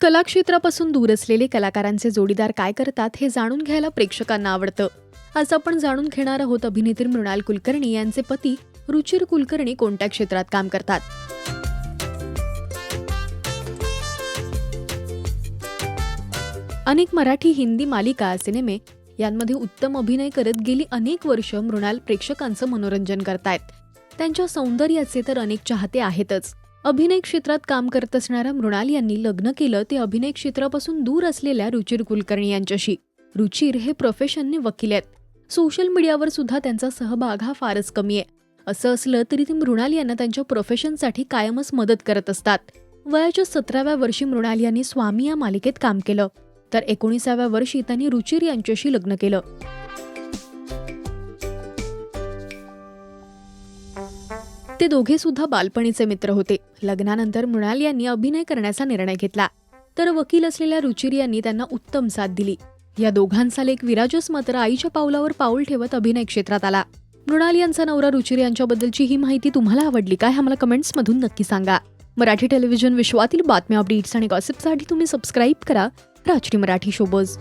कलाक्षेत्रापासून दूर असलेले कलाकारांचे जोडीदार काय करतात हे जाणून घ्यायला प्रेक्षकांना आवडतं. आज आपण जाणून घेणार आहोत अभिनेत्री मृणाल कुलकर्णी यांचे पती रुचिर कुलकर्णी कोणत्या क्षेत्रात काम करतात? अनेक मराठी हिंदी मालिका सिनेमे यांमध्ये उत्तम अभिनय करत गेली अनेक वर्ष मृणाल प्रेक्षकांचं मनोरंजन करतायत. त्यांच्या सौंदर्याचे तर अनेक चाहते आहेतच. अभिनय क्षेत्रात काम करत असणाऱ्या मृणाल यांनी लग्न केलं ते अभिनय क्षेत्रापासून दूर असलेल्या रुचिर कुलकर्णी यांच्याशी. रुचिर हे प्रोफेशनने वकील आहेत. सोशल मीडियावर सुद्धा त्यांचा सहभाग हा फारच कमी आहे. असं असलं तरी ते मृणाल यांना त्यांच्या प्रोफेशनसाठी कायमच मदत करत असतात. वयाच्या सतराव्या वर्षी मृणाल यांनी स्वामी या मालिकेत काम केलं. तर एकोणीसाव्या वर्षी त्यांनी रुचिर यांच्याशी लग्न केलं. ते दोघे सुद्धा बालपणीचे मित्र होते. लग्नानंतर मृणाल यांनी अभिनय करण्याचा निर्णय घेतला. तर वकील असलेल्या रुचिर यांनी त्यांना उत्तम साथ दिली. या दोघांचा लेख विराजस मात्र आईच्या पावलावर पाऊल ठेवत अभिनय क्षेत्रात आला. मृणाल यांचा नवरा रुचिर यांच्याबद्दलची ही माहिती तुम्हाला आवडली काय आम्हाला मला कमेंट्समधून नक्की सांगा. मराठी टेलिव्हिजन विश्वातील बातम्या अपडेट्स आणि गॉसिपसाठी तुम्ही सबस्क्राईब करा. राजश्री मराठी शोबज